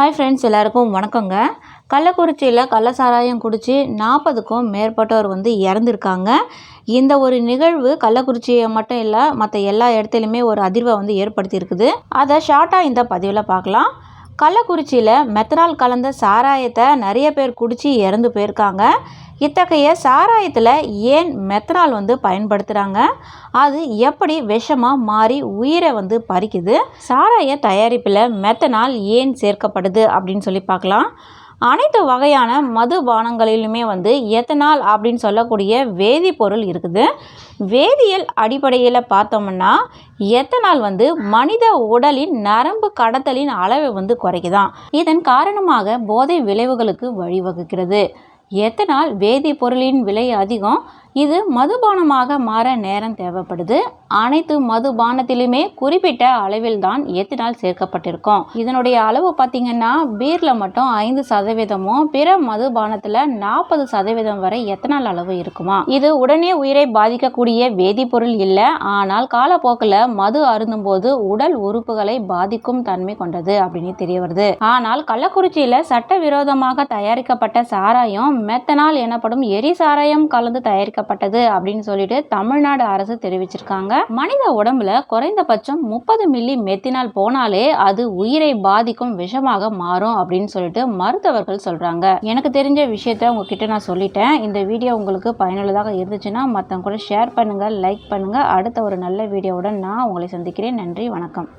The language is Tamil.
ஹாய் ஃப்ரெண்ட்ஸ் எல்லாருக்கும் வணக்கங்க. கள்ளக்குறிச்சியில் கள்ள சாராயம் குடித்து நாற்பதுக்கும் மேற்பட்டோர் வந்து இறந்துருக்காங்க. இந்த ஒரு நிகழ்வு கள்ளக்குறிச்சியை மட்டும் இல்லை மற்ற எல்லா இடத்துலையுமே ஒரு அதிர்வை வந்து ஏற்படுத்தியிருக்குது. அதை ஷார்ட்டாக இந்த பதிவில் பார்க்கலாம். கள்ளக்குறிச்சியில் மெத்தனால் கலந்த சாராயத்தை நிறைய பேர் குடித்து இறந்து போயிருக்காங்க. இத்தகைய சாராயத்தில் ஏன் மெத்தனால் வந்து பயன்படுத்துகிறாங்க அது எப்படி விஷமாக மாறி உயிரை வந்து பறிக்குது? சாராய தயாரிப்பில் மெத்தனால் ஏன் சேர்க்கப்படுது அப்படின்னு சொல்லி பார்க்கலாம். அனைத்து வகையான மது பானங்களிலுமே வந்து எத்தனால் அப்படின்னு சொல்லக்கூடிய வேதிப்பொருள் இருக்குது. வேதியியல் அடிப்படையில் பார்த்தோம்னா எத்தனால் வந்து மனித உடலின் நரம்பு கடத்தலின் அளவை வந்து குறைக்குதான். இதன் காரணமாக போதை விளைவுகளுக்கு வழிவகுக்கிறது. எத்தனால் வேதிப்பொருளின் விலை அதிகம் இது மதுபானமாக மாற நேரம் தேவைப்படுது. அனைத்து மதுபானத்திலுமே குறிப்பிட்ட அளவில் தான் எத்தனால் சேர்க்கப்பட்டிருக்கும். இதனுடைய அளவு பார்த்தீங்கன்னா பீரில் மட்டும் ஐந்து சதவீதமும் பிற மதுபானத்தில் நாற்பது சதவீதம் வரை எத்தனால் அளவு இருக்குமா? இது உடனே உயிரை பாதிக்கக்கூடிய வேதிப்பொருள் இல்லை. ஆனால் காலப்போக்கில் மது அருந்தும் போது உடல் உறுப்புகளை பாதிக்கும் தன்மை கொண்டது அப்படின்னு தெரிய வருது ஆனால் கள்ளக்குறிச்சியில் சட்டவிரோதமாக தயாரிக்கப்பட்ட சாராயம் மெத்தனால் எனப்படும் எரி சாராயம் கலந்து தயாரிக்க தயாரிக்கப்பட்டது அப்படின்னு சொல்லிட்டு தமிழ்நாடு அரசு தெரிவிச்சிருக்காங்க. மனித உடம்புல குறைந்தபட்சம் முப்பது மில்லி மெத்தினால் போனாலே அது உயிரை பாதிக்கும் விஷமாக மாறும் அப்படின்னு சொல்லிட்டு மருத்துவர்கள் சொல்றாங்க. எனக்கு தெரிஞ்ச விஷயத்த உங்ககிட்ட நான் சொல்லிட்டேன். இந்த வீடியோ உங்களுக்கு பயனுள்ளதாக இருந்துச்சுன்னா மற்றவங்க கூட ஷேர் பண்ணுங்க லைக் பண்ணுங்க. அடுத்த ஒரு நல்ல வீடியோவுடன் நான் உங்களை சந்திக்கிறேன். நன்றி வணக்கம்.